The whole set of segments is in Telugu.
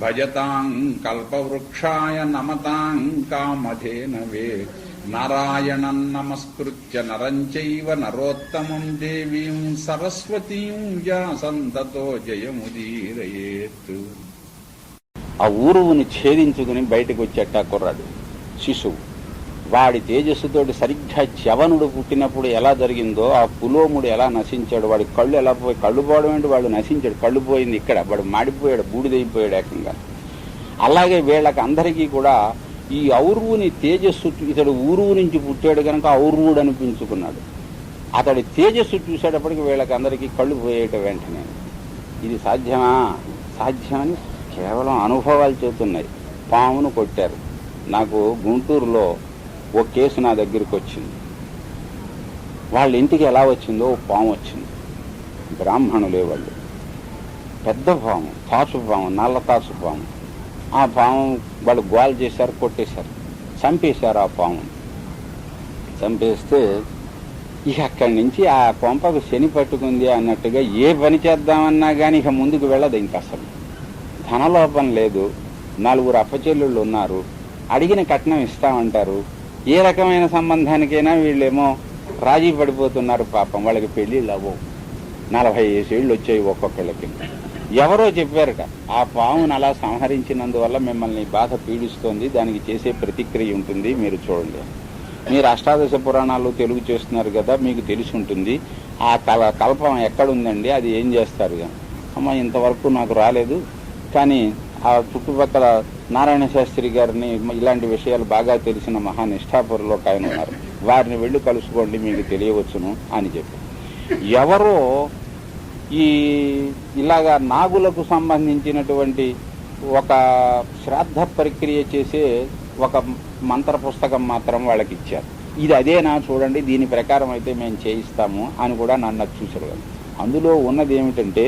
భజతాం కల్పవృక్షాయ నమతాం కామధేనవే నారాయణం నమస్కృత్య నరంచైవ నరోత్తమం దేవీం సరస్వతీం వ్యాసంతతో జయముదీరయేత్. ఆ ఊరువుని ఛేదించుకుని బయటకు వచ్చేట కుర్రాడు శిశువు. వాడి తేజస్సుతోటి సరిగ్గా చవనుడు పుట్టినప్పుడు ఎలా జరిగిందో ఆ పులోముడు ఎలా నశించాడు వాడి కళ్ళు ఎలా పోయి కళ్ళు పోవడం ఏంటి? వాడు నశించాడు. కళ్ళు పోయింది ఇక్కడ. వాడు మాడిపోయాడు బూడిదైపోయాడు ఏకంగా. అలాగే వీళ్ళకి అందరికీ కూడా ఈ ఔరువుని తేజస్సు ఇతడు ఊరువు నుంచి పుట్టాడు కనుక ఔరువుడు అనిపించుకున్నాడు. అతడి తేజస్సు చూసేటప్పటికి వీళ్ళకి అందరికీ కళ్ళు పోయేట వెంటనే. ఇది సాధ్యమా? సాధ్యమని కేవలం అనుభవాలు చెబుతున్నాయి. పామును కొట్టారు. నాకు గుంటూరులో ఓ కేసు నా దగ్గరికి వచ్చింది. వాళ్ళ ఇంటికి ఎలా వచ్చిందో ఓ పాము వచ్చింది. బ్రాహ్మణులే వాళ్ళు. పెద్ద పాము తాసు పాము నల్ల తాసు పాము ఆ పాము వాళ్ళు గోల్ చేశారు కొట్టేశారు. చంపేశారు ఆ పాము చంపేస్తే ఇక అక్కడి నుంచి ఆ కొంపకు శని పట్టుకుంది అన్నట్టుగా ఏ పని చేద్దామన్నా కానీ ఇక ముందుకు వెళ్ళదు ఇంక అసలు. ధనలోపం లేదు. నలుగురు అప్పచెల్లుళ్ళు ఉన్నారు. అడిగిన కట్నం ఇస్తామంటారు. ఏ రకమైన సంబంధానికైనా వీళ్ళేమో రాజీ పడిపోతున్నారు పాపం. వాళ్ళకి పెళ్ళిళ్ళు అవ్వవు నలభై ఏళ్ళు వచ్చాయి ఒక్కొక్కళ్ళకి. ఎవరో చెప్పారట ఆ పామును అలా సంహరించినందువల్ల మిమ్మల్ని బాధ పీడిస్తోంది దానికి చేసే ప్రతిక్రియ ఉంటుంది మీరు చూడండి. మీరు అష్టాదశ పురాణాలు తెలుగు చేస్తున్నారు కదా మీకు తెలిసి ఉంటుంది ఆ కల కల్పం ఎక్కడుందండి అది ఏం చేస్తారు? అమ్మ ఇంతవరకు నాకు రాలేదు కానీ ఆ చుట్టుపక్కల నారాయణ శాస్త్రి గారిని ఇలాంటి విషయాలు బాగా తెలిసిన మహా నిష్ఠాపురలో ఒక ఆయన ఉన్నారు. వారిని వెళ్ళి కలుసుకోండి మీకు తెలియవచ్చును అని చెప్పి. ఎవరో ఈ ఇలాగా నాగులకు సంబంధించినటువంటి ఒక శ్రాద్ధ ప్రక్రియ చేసే ఒక మంత్ర పుస్తకం మాత్రం వాళ్ళకి ఇచ్చారు ఇది అదేనా చూడండి దీని ప్రకారం అయితే మేము చేయిస్తాము అని కూడా నన్ను చూశారు అందులో ఉన్నది ఏమిటంటే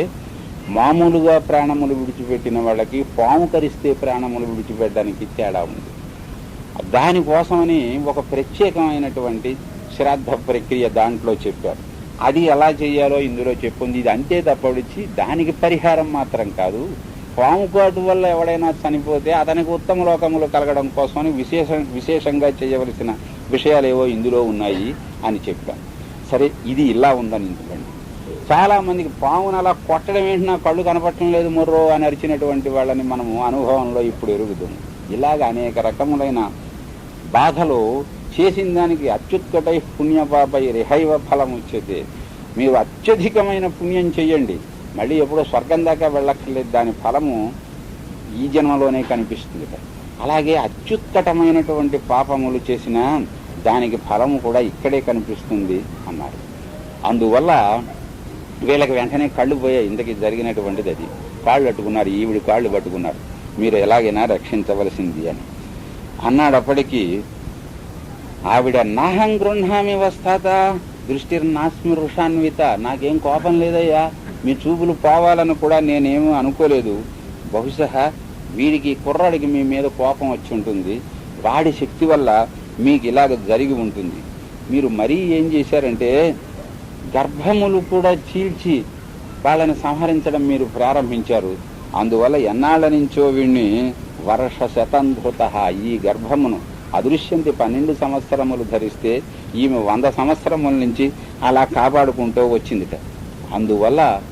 మామూలుగా ప్రాణములు విడిచిపెట్టిన వాళ్ళకి పాము కరిస్తే ప్రాణములు విడిచిపెట్టడానికి తేడా ఉంది. దానికోసమని ఒక ప్రత్యేకమైనటువంటి శ్రాద్ధ ప్రక్రియ దాంట్లో చెప్పారు. అది ఎలా చేయాలో ఇందులో చెప్పుంది. ఇది అంతే తప్పడిచ్చి దానికి పరిహారం మాత్రం కాదు. పాము కాటు వల్ల ఎవడైనా చనిపోతే అతనికి ఉత్తమ లోకములు కలగడం కోసమని విశేష విశేషంగా చేయవలసిన విషయాలు ఏవో ఇందులో ఉన్నాయి అని చెప్పాను సరే ఇది ఇలా ఉందని ఇందుకండి చాలా మందికి పామును అలా కొట్టడం ఏంటి? నా కళ్ళు కనపడటం లేదు మొర్రో అని అరిచినటువంటి వాళ్ళని మనము అనుభవంలో ఇప్పుడు ఎరుగుతుంది ఇలాగ అనేక రకములైన బాధలు చేసిన దానికి అత్యుత్కటై పుణ్యపాపై రిహైవ ఫలం వచ్చేది. మీరు అత్యధికమైన పుణ్యం చెయ్యండి మళ్ళీ ఎప్పుడో స్వర్గం దాకా వెళ్ళక్కర్లేదు. దాని ఫలము ఈ జన్మలోనే కనిపిస్తుంది. అలాగే అత్యుత్కటమైనటువంటి పాపములు చేసిన దానికి ఫలము కూడా ఇక్కడే కనిపిస్తుంది అన్నారు. అందువల్ల వీళ్ళకి వెంటనే కళ్ళు పోయాయి ఇంతకి జరిగినటువంటిది అది. కాళ్ళు పట్టుకున్నారు ఈవిడి కాళ్ళు పట్టుకున్నారు. మీరు ఎలాగైనా రక్షించవలసింది అని. అన్నాడప్పటికీ ఆవిడ నాహం గృహామి వస్తాత దృష్టి నాస్మి వృషాన్విత. నాకేం కోపం లేదయ్యా. మీ చూపులు పోవాలని కూడా నేనేమీ అనుకోలేదు. బహుశా వీడికి కుర్రాడికి మీ మీద కోపం వచ్చి ఉంటుంది. వాడి శక్తి వల్ల మీకు ఇలాగ జరిగి ఉంటుంది. మీరు మరీ ఏం చేశారంటే గర్భములు కూడా చీల్చి వాళ్ళని సంహరించడం మీరు ప్రారంభించారు. అందువల్ల ఎన్నాళ్ళ నుంచో వీణ్ణి వర్ష శతంధృత ఈ గర్భమును అదృశ్యంతి పన్నెండు సంవత్సరములు ధరిస్తే ఈమె వంద సంవత్సరముల నుంచి అలా కాపాడుకుంటూ వచ్చిందిట. అందువల్ల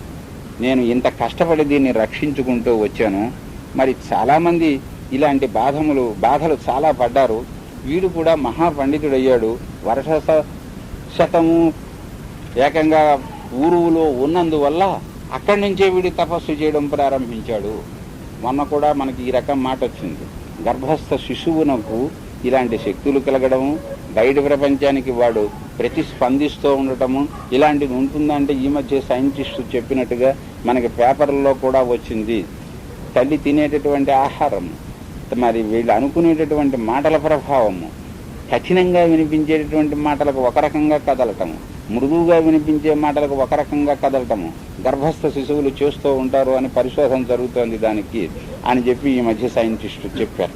నేను ఇంత కష్టపడి దీన్ని రక్షించుకుంటూ వచ్చాను. మరి చాలామంది ఇలాంటి బాధములు బాధలు చాలా పడ్డారు. వీడు కూడా మహాపండితుడయ్యాడు. వర్ష శతము ఏకంగా ఊరువులో ఉన్నందువల్ల అక్కడి నుంచే వీడి తపస్సు చేయడం ప్రారంభించాడు. మొన్న కూడా మనకి ఈ రకం మాట వచ్చింది. గర్భస్థ శిశువునకు ఇలాంటి శక్తులు కలగడము బయట ప్రపంచానికి వాడు ప్రతిస్పందిస్తూ ఉండటము ఇలాంటిది ఉంటుందంటే ఈ మధ్య సైంటిస్టు చెప్పినట్టుగా మనకి పేపర్లో కూడా వచ్చింది. తల్లి తినేటటువంటి ఆహారం మరి వీళ్ళు అనుకునేటటువంటి మాటల ప్రభావము కఠినంగా వినిపించేటటువంటి మాటలకు ఒక రకంగా కదలటము. మృదువుగా వినిపించే మాటలకు ఒక రకంగా కదలటము. గర్భస్థ శిశువులు చేస్తూ ఉంటారు అని పరిశోధన జరుగుతోంది దానికి అని చెప్పి ఈ మధ్య సైంటిస్టు చెప్పారు.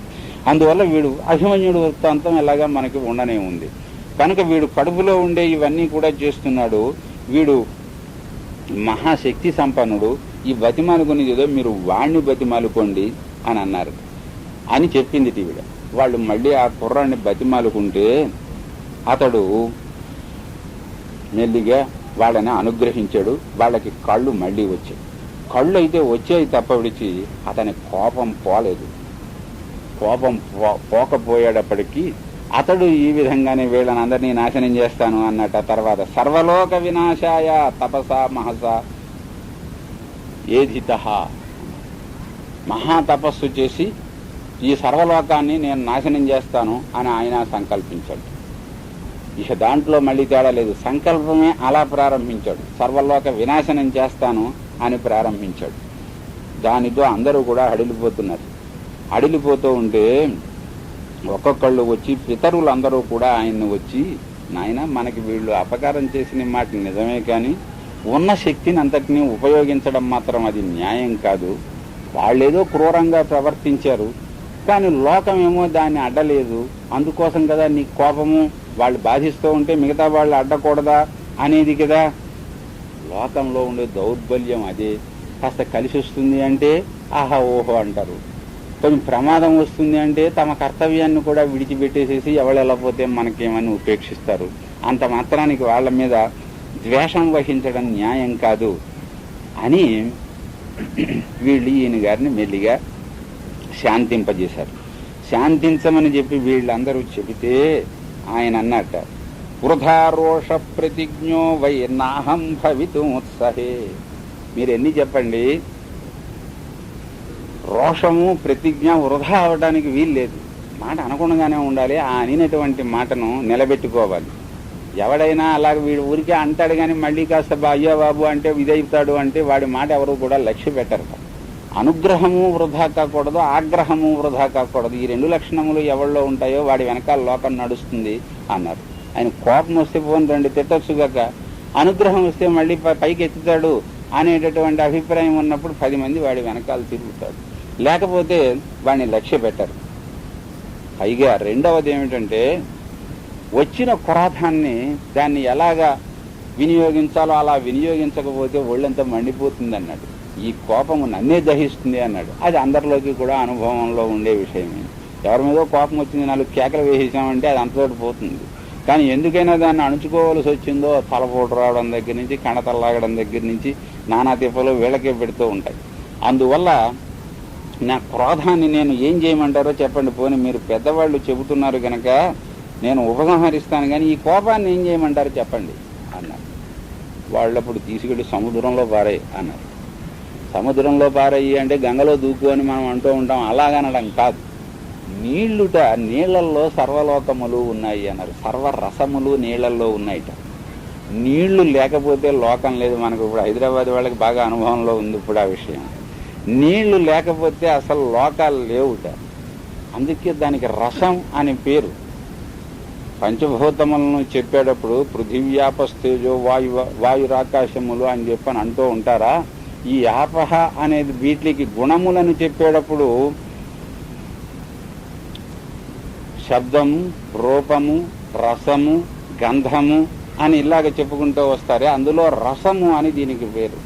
అందువల్ల వీడు అభిమన్యుడు వృత్తాంతం ఎలాగా మనకి ఉండనే ఉంది. కనుక వీడు కడుపులో ఉండే ఇవన్నీ కూడా చేస్తున్నాడు. వీడు మహాశక్తి సంపన్నుడు. ఈ బతిమాలుకునేది ఏదో మీరు వాణ్ణి బతిమాలుకోండి అని అన్నారు. అని చెప్పింది టీవిడ వాళ్ళు మళ్ళీ ఆ కుర్రాన్ని బతిమాలుకుంటే అతడు మెల్లిగా వాళ్ళని అనుగ్రహించాడు. వాళ్ళకి కళ్ళు మళ్ళీ వచ్చాయి. కళ్ళు అయితే వచ్చాయి తప్ప విడిచి అతని కోపం పోలేదు. కోపం పో- పోకపోయేటప్పటికీ అతడు ఈ విధంగానే వీళ్ళని అందరినీ నాశనం చేస్తాను అన్నట్ట తర్వాత సర్వలోక వినాశాయ తపస మహస ఏధిత మహా తపస్సు చేసి ఈ సర్వలోకాన్ని నేను నాశనం చేస్తాను అని ఆయన సంకల్పించాడు. ఇక దాంట్లో మళ్ళీ తేడా లేదు. సంకల్పమే అలా ప్రారంభించాడు. సర్వలోక వినాశనం చేస్తాను అని ప్రారంభించాడు. దానితో అందరూ కూడా అడిలిపోతున్నారు. అడిలిపోతూ ఉంటే ఒక్కొక్కళ్ళు వచ్చి పితరులందరూ కూడా ఆయన్ని వచ్చి నాయన మనకి వీళ్ళు అపకారం చేసిన మాట నిజమే కానీ ఉన్న శక్తిని అంతటినీ ఉపయోగించడం మాత్రం అది న్యాయం కాదు. వాళ్ళేదో క్రూరంగా ప్రవర్తించారు. కానీ లోకమేమో దాన్ని అడ్డలేదు. అందుకోసం కదా నీ కోపము వాళ్ళు బాధిస్తూ ఉంటే మిగతా వాళ్ళు అడ్డకూడదా అనేది కదా. లోకంలో ఉండే దౌర్బల్యం అదే. కాస్త కలిసి వస్తుంది అంటే ఆహా ఓహో అంటారు. కొంచెం ప్రమాదం వస్తుంది అంటే తమ కర్తవ్యాన్ని కూడా విడిచిపెట్టేసేసి ఎవరు ఎవడెళ్ళపోతే మనకేమని ఉపేక్షిస్తారు. అంత మాత్రానికి వాళ్ళ మీద ద్వేషం వహించడం న్యాయం కాదు అని వీళ్ళు ఈయన గారిని మెల్లిగా శాంతింపజేశారు. శాంతించమని చెప్పి వీళ్ళందరూ చెబితే ఆయన అన్నట్ట వృధారోష ప్రతిజ్ఞో వై నాహం భవితుముత్సహే మీరు ఎన్ని చెప్పండి? రోషము ప్రతిజ్ఞ వృధా అవడానికి వీల్లేదు. మాట అనకుండానే ఉండాలి. ఆ అనినటువంటి మాటను నిలబెట్టుకోవాలి. ఎవడైనా అలాగ వీడు ఊరికే అంటాడు కానీ మళ్ళీ కాస్త బా- అయ్యో బాబు అంటే ఇదవుతాడు అంటే వాడి మాట ఎవరు కూడా లక్ష్య పెట్టరు అనుగ్రహము వృధా కాకూడదు ఆగ్రహము వృధా కాకూడదు. ఈ రెండు లక్షణములు ఎవరిలో ఉంటాయో వాడి వెనకాల లోకం నడుస్తుంది అన్నారు. ఆయన కోపం వస్తే పోని రెండు తిట్టచ్చుగాక అనుగ్రహం వస్తే మళ్ళీ పైకి ఎత్తుతాడు అనేటటువంటి అభిప్రాయం ఉన్నప్పుడు పది మంది వాడి వెనకాల తిరుగుతాడు లేకపోతే వాడిని లక్ష్య పెట్టరు. పైగా రెండవది ఏమిటంటే వచ్చిన కురాధాన్ని దాన్ని ఎలాగా వినియోగించాలో అలా వినియోగించకపోతే ఒళ్ళంతా మండిపోతుంది అన్నాడు ఈ కోపము నన్నే దహిస్తుంది అన్నాడు. అది అందరిలోకి కూడా అనుభవంలో ఉండే విషయమే ఎవరి మీదో కోపం వచ్చింది నాలుగు కేకలు వేసేసామంటే అది అంతతోటి పోతుంది. కానీ ఎందుకైనా దాన్ని అణుచుకోవాల్సి వచ్చిందో తలపోటు రావడం దగ్గర నుంచి కణతల్లాగడం దగ్గర నుంచి నానా తిప్పలు వీళ్ళకే పెడుతూ ఉంటాయి. అందువల్ల నా క్రోధాన్ని నేను ఏం చేయమంటారో చెప్పండి. పోనీ మీరు పెద్దవాళ్ళు చెబుతున్నారు కనుక నేను ఉపసంహరిస్తాను కానీ ఈ కోపాన్ని ఏం చేయమంటారో చెప్పండి అన్నారు వాళ్ళప్పుడు తీసుకెళ్ళి సముద్రంలో పారాయి అన్నారు. సముద్రంలో పారయ్యి అంటే గంగలో దూకు అని మనం అంటూ ఉంటాం. అలాగనడం కాదు. నీళ్ళుట నీళ్ళల్లో సర్వలోకములు ఉన్నాయి అన్నారు. సర్వరసములు నీళ్ళల్లో ఉన్నాయిట. నీళ్ళు లేకపోతే లోకం లేదు. మనకు ఇప్పుడు హైదరాబాద్ వాళ్ళకి బాగా అనుభవంలో ఉంది ఇప్పుడు ఆ విషయం. నీళ్ళు లేకపోతే అసలు లోకాలు లేవుట. అందుకే దానికి రసం అని పేరు. పంచభూతములను చెప్పేటప్పుడు పృథివ్యాపస్తేజో వాయు వాయురాకాశములు అని చెప్పని అంటూ ఉంటారా? ఈ ఆపహ అనేది వీటికి గుణములను చెప్పేటప్పుడు శబ్దము రూపము రసము గంధము అని ఇలాగ చెప్పుకుంటూ వస్తారే. అందులో రసము అని దీనికి పేరు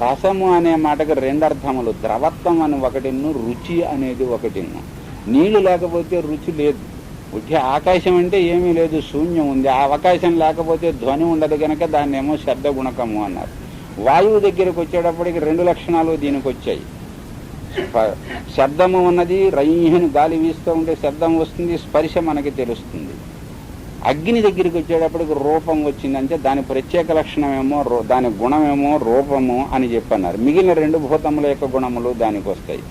రసము అనే మాటకు రెండు అర్థములు ద్రవత్వం అని ఒకటిను రుచి అనేది ఒకటిను నీళ్ళు లేకపోతే రుచి లేదు. ఉట్టి ఆకాశం అంటే ఏమీ లేదు శూన్యం ఉంది. ఆ అవకాశం లేకపోతే ధ్వని ఉండదు కనుక దాన్ని ఏమో శబ్ద గుణకము అన్నారు. వాయువు దగ్గరకు వచ్చేటప్పటికి రెండు లక్షణాలు దీనికి వచ్చాయి శబ్దము ఉన్నది రయ్యను గాలి వీస్తూ ఉంటే శబ్దం వస్తుంది స్పర్శ మనకి తెలుస్తుంది. అగ్ని దగ్గరికి వచ్చేటప్పటికి రూపం వచ్చిందంటే దాని ప్రత్యేక లక్షణమేమో దాని గుణమేమో రూపము అని చెప్పన్నారు. మిగిలిన రెండు భూతముల యొక్క గుణములు దానికి వస్తాయి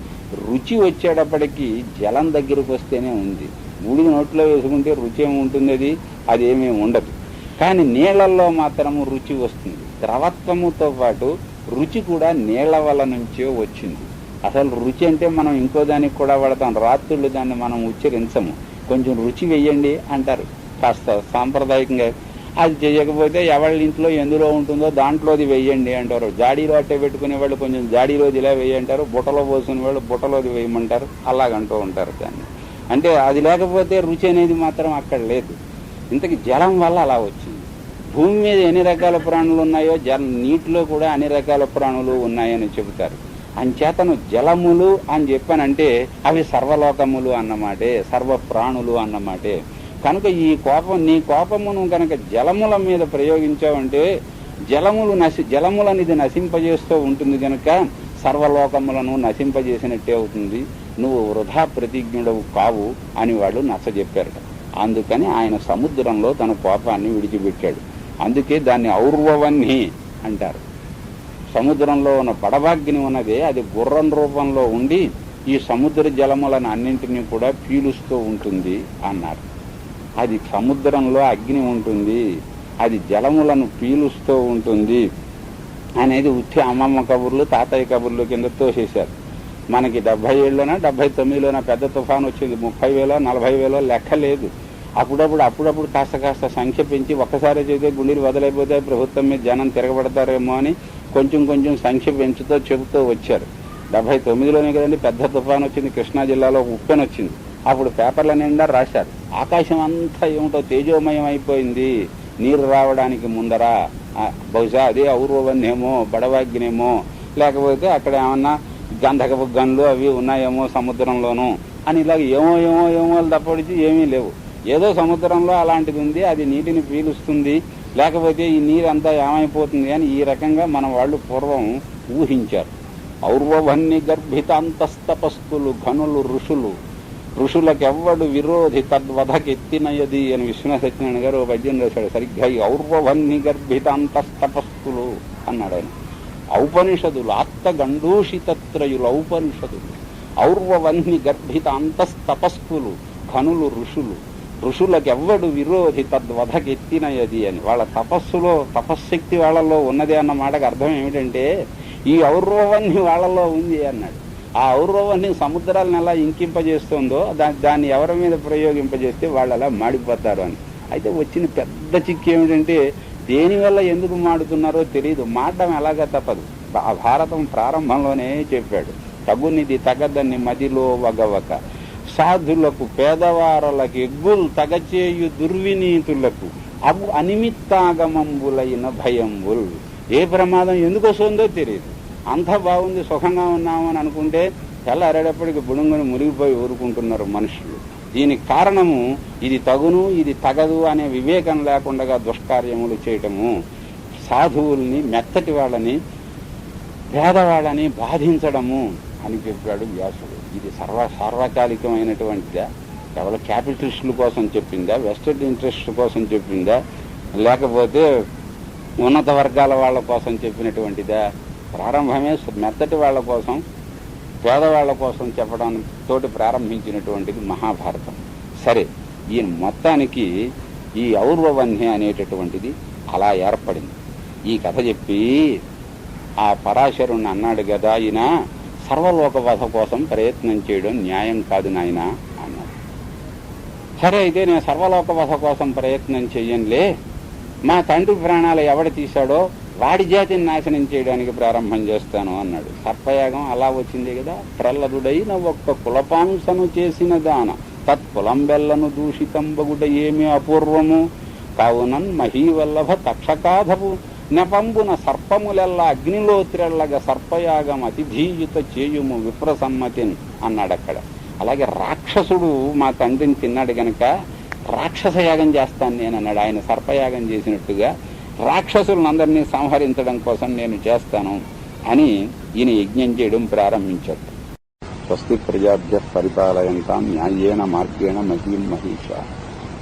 రుచి వచ్చేటప్పటికి జలం దగ్గరికి వస్తేనే ఉంది. బూడిద నోట్లో వేసుకుంటే రుచి ఏమి ఉంటుంది అది అదేమీ ఉండదు. కానీ నీళ్ళల్లో మాత్రము రుచి వస్తుంది. ద్రవత్వముతో పాటు రుచి కూడా నీళ్ళ వల్ల నుంచే వచ్చింది. అసలు రుచి అంటే మనం ఇంకో దానికి కూడా వాడతాం. రాత్రులు దాన్ని మనం ఉచ్చరించము. కొంచెం రుచి వెయ్యండి అంటారు. కాస్త సాంప్రదాయకంగా. అది చేయకపోతే ఎవరి ఇంట్లో ఎందులో ఉంటుందో దాంట్లోది వెయ్యండి అంటారు. జాడీలో అట్టే పెట్టుకునే వాళ్ళు కొంచెం జాడీలోది ఇలా వేయంటారు బుట్టలో పోసుకునే వాళ్ళు బుట్టలోది వేయమంటారు. అలాగంటూ ఉంటారు దాన్ని. అంటే అది లేకపోతే రుచి అనేది మాత్రం అక్కడ లేదు. ఇంతకి జలం వల్ల అలా వచ్చింది. భూమి మీద ఎన్ని రకాల ప్రాణులు ఉన్నాయో జల నీటిలో కూడా అన్ని రకాల ప్రాణులు ఉన్నాయని చెబుతారు. అంచేతను జలములు అని చెప్పానంటే అవి సర్వలోకములు అన్నమాటే సర్వ ప్రాణులు అన్నమాటే. కనుక ఈ కోపం నీ కోపమును కనుక జలముల మీద ప్రయోగించావంటే జలములు నశి జలములనిది నశింపజేస్తూ ఉంటుంది కనుక సర్వలోకములను నశింపజేసినట్టే అవుతుంది. నువ్వు వృధా ప్రతిజ్ఞుడవు కావు అని వాళ్ళు నచ్చజెప్పారట. అందుకని ఆయన సముద్రంలో తన కోపాన్ని విడిచిపెట్టాడు. అందుకే దాన్ని ఔర్వవన్ని అంటారు. సముద్రంలో ఉన్న పడవాగ్ని ఉన్నదే అది గుర్రం రూపంలో ఉండి ఈ సముద్ర జలములను అన్నింటినీ కూడా పీలుస్తూ ఉంటుంది అన్నారు. అది సముద్రంలో అగ్ని ఉంటుంది అది జలములను పీలుస్తూ ఉంటుంది అనేది ఉత్తి అమ్మమ్మ కబుర్లు తాతయ్య కబుర్లు కింద తోసేశారు. మనకి డెబ్బై ఏళ్ళలోనా డెబ్బై తొమ్మిదిలోనా పెద్ద తుఫాన్ వచ్చింది. ముప్పై వేలో నలభై వేలో లెక్క లేదు. అప్పుడప్పుడు అప్పుడప్పుడు కాస్త కాస్త సంఖ్య పెంచి ఒక్కసారి చదివితే గుండెలు వదలైపోతే ప్రభుత్వం మీద జనం తిరగబడతారేమో అని కొంచెం కొంచెం సంఖ్య పెంచుతూ చెబుతూ వచ్చారు. డెబ్బై తొమ్మిదిలోనే కదండి పెద్ద తుఫాన్ వచ్చింది కృష్ణా జిల్లాలో ఉప్పెన్ వచ్చింది. అప్పుడు పేపర్ల నిండా రాశారు. ఆకాశం అంతా ఏమిటో తేజోమయం అయిపోయింది. నీరు రావడానికి ముందర బహుశా అదే ఔరవన్నేమో బడవాగ్నేమో లేకపోతే అక్కడ ఏమన్నా గంధకపు గన్లు అవి ఉన్నాయేమో సముద్రంలోనూ అని ఇలాగ ఏమో ఏమో ఏమో తప్పడిచి ఏమీ లేవు. ఏదో సముద్రంలో అలాంటిది ఉంది అది నీటిని పీలుస్తుంది లేకపోతే ఈ నీరు అంతా ఏమైపోతుంది అని ఈ రకంగా మన వాళ్ళు పూర్వం ఊహించారు. ఔర్వవన్ని గర్భితాంతస్తపస్తులు ఘనులు ఋషులు. ఋషులకెవ్వడు విరోధి తద్వధకెత్తినయది అని విశ్వనాథ సత్యనారాయణ గారు పద్యం రాశాడు. సరిగ్గా ఈ ఔర్వవన్ని గర్భితాంతస్తపస్తులు అన్నాడు ఆయన. ఔపనిషదులు ఆత్తగండూషితత్రయులు ఔపనిషదులు. ఔర్వవన్ని గర్భిత అంతస్తపస్కులు ఘనులు ఋషులు. ఋషులకు ఎవ్వడు విరోధి తద్వధకెత్తినయది అని. వాళ్ళ తపస్సులో తపశ్శక్తి వాళ్ళలో ఉన్నది అన్న మాటకు అర్థం ఏమిటంటే ఈ ఔర్వవన్ని వాళ్ళలో ఉంది అన్నాడు. ఆ ఔర్వవన్ని సముద్రాలను ఎలా ఇంకింపజేస్తుందో దాని దాన్ని ఎవరి మీద ప్రయోగింపజేస్తే వాళ్ళు అలా మాడిపోతారు అని. అయితే వచ్చిన పెద్ద చిక్కు ఏమిటంటే దేనివల్ల ఎందుకు మాడుతున్నారో తెలియదు మాడడం ఎలాగా తప్పదు. ఆ భారతం ప్రారంభంలోనే చెప్పాడు. తగునిది తగదని మదిలో వగవక సాధులకు పేదవారలకు ఎగ్గులు తగచేయు దుర్వినీతులకు అవు అనిమిత్తాగమంబులైన భయంబుల్. ఏ ప్రమాదం ఎందుకు వస్తుందో తెలియదు అంత బాగుంది సుఖంగా ఉన్నామని అనుకుంటే అనుకుంటే తెల్లారేటప్పటికి బుడుంగుని మురిగిపోయి ఊరుకుంటున్నారు మనుషులు. దీనికి కారణము ఇది తగును ఇది తగదు అనే వివేకం లేకుండా దుష్కార్యములు చేయటము. సాధువుల్ని మెత్తటి వాళ్ళని పేదవాళ్ళని బాధించడము. అని చెప్పాడు వ్యాసుడు. ఇది సర్వ సార్వకాలికమైనటువంటిదా? కేవలం క్యాపిటలిస్టుల కోసం చెప్పిందా? వెస్టెడ్ ఇంట్రెస్ట్ కోసం చెప్పిందా? లేకపోతే ఉన్నత వర్గాల వాళ్ళ కోసం చెప్పినటువంటిదా? ప్రారంభమే మెత్తటి వాళ్ళ కోసం పేదవాళ్ళ కోసం చెప్పడం తోటి ప్రారంభించినటువంటిది మహాభారతం. సరే ఈ మొత్తానికి ఈ ఔర్వవన్య అనేటటువంటిది అలా ఏర్పడింది. ఈ కథ చెప్పి ఆ పరాశరుణ్ణి అన్నాడు కదా ఈయన సర్వలోకవధ కోసం ప్రయత్నం చేయడం న్యాయం కాదు నాయన అన్నాడు. సరే అయితే నేను సర్వలోకవధ కోసం ప్రయత్నం చెయ్యనులే మా తండ్రి ప్రాణాలు ఎవడు తీశాడో వాడి జాతిని నాశనం చేయడానికి ప్రారంభం చేస్తాను అన్నాడు. సర్పయాగం అలా వచ్చింది కదా? ప్రల్లదుడైన ఒక్క కులపాంసను చేసిన దాన. తత్కులంబెల్లను దూషితంబగుడ ఏమి అపూర్వము? కావునన్ మహీవల్లభ తక్షకాధపు నెపంబున సర్పములెల్లా అగ్నిలో త్రెళ్ళగ సర్పయాగం అతిధీయుత చేయుము విప్రసమ్మతిని అన్నాడు అక్కడ అలాగే రాక్షసుడు మా తండ్రిని తిన్నాడు గనక రాక్షస యాగం చేస్తాను నేను అన్నాడు. ఆయన సర్పయాగం చేసినట్టుగా రాక్షసులందరినీ సంహరించడం కోసం నేను చేస్తాను అని ఈయన యజ్ఞం చేయడం ప్రారంభించాడు. స్వస్తి ప్రజాభ్య పరిపాలయంతా న్యాయేన మార్గేణ మహీం మహిష.